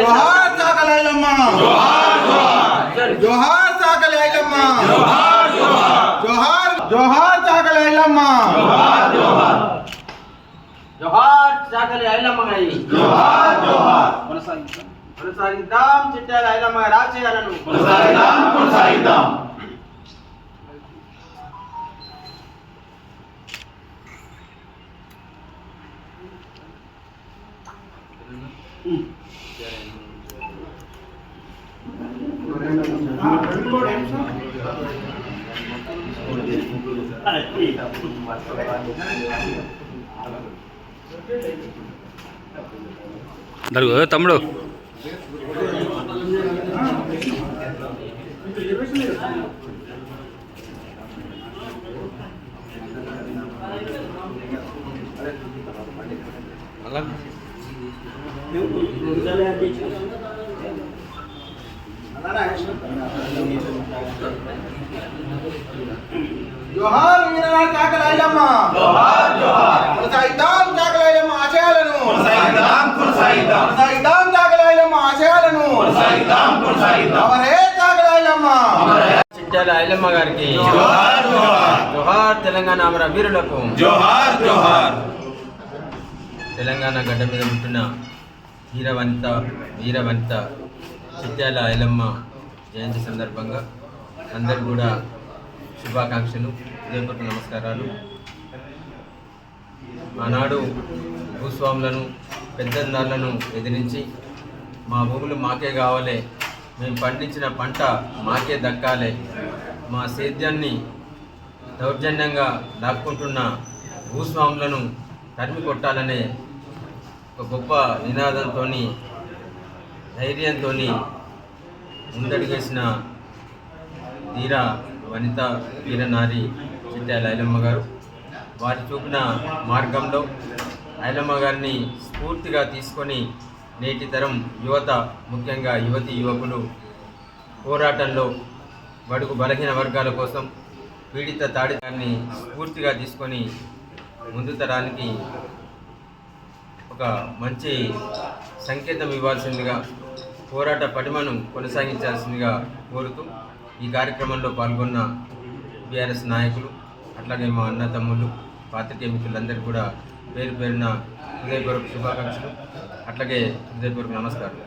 జోహార్ సాకలి జోహార్ సాకలి జోహార్ జోహార్ సాకలి జోహార్ చాకలి ఐలమ్మ గారి జోహార్ జోహార్ కొనసాగిద్దాం చిట్టాల ఐలమ్మ గారి కొనసాగిద్దాం కొనసాగిద్దాం దరుగు తమ్ముడు? జోహార్ వీరనాథ్ సాకలి ఐలమ్మ జోహార్ జోహార్ కొనసాగిద్దాం సాకలి ఐలమ్మ ఆశయాలను కొనసాగిద్దాం కొనసాగిద్దాం కొనసాగిద్దాం సాకలి ఐలమ్మ ఆశయాలను కొనసాగిద్దాం కొనసాగిద్దాం చిట్టాల ఐలమ్మ గారికి జోహార్ జోహార్ జోహార్ తెలంగాణ అమర వీరులకు జోహార్ జోహార్ తెలంగాణ గడ్డ మీద ఉంటున్న వీరవంత వీరవంత చిట్యాల ఐలమ్మ జయంతి సందర్భంగా అందరు కూడా శుభాకాంక్షలు హృదయపూర్వక నమస్కారాలు. ఆనాడు భూస్వాములను పెద్దందాలను ఎదిరించి మా భూములు మాకే కావాలి మేము పండించిన పంట మాకే దక్కాలి మా సేద్యాన్ని దౌర్జన్యంగా లాక్కుంటున్న భూస్వాములను తరిమి కొట్టాలనే ఒక గొప్ప నినాదంతో ధైర్యంతో ముందడిగేసిన ధీర వనిత వీరనారి చిట్టాల ఐలమ్మ గారు. వారు చూపిన మార్గంలో ఐలమ్మ గారిని స్ఫూర్తిగా తీసుకొని నేటి తరం యువత ముఖ్యంగా యువతి యువకులు పోరాటంలో బడుగు బలహీన వర్గాల కోసం పీడిత తాడిదాన్ని స్ఫూర్తిగా తీసుకొని ముందు తరానికి ఒక మంచి సంకేతం ఇవ్వాల్సిందిగా పోరాట పటిమను కొనసాగించాల్సిందిగా కోరుతూ ఈ కార్యక్రమంలో పాల్గొన్న బీఆర్ఎస్ నాయకులు అట్లాగే మా అన్న తమ్ముళ్ళు పాత్రికేయ మిత్రులందరూ కూడా పేరు పేరున హృదయపూర్వక శుభాకాంక్షలు అట్లాగే హృదయపూర్వక నమస్కారం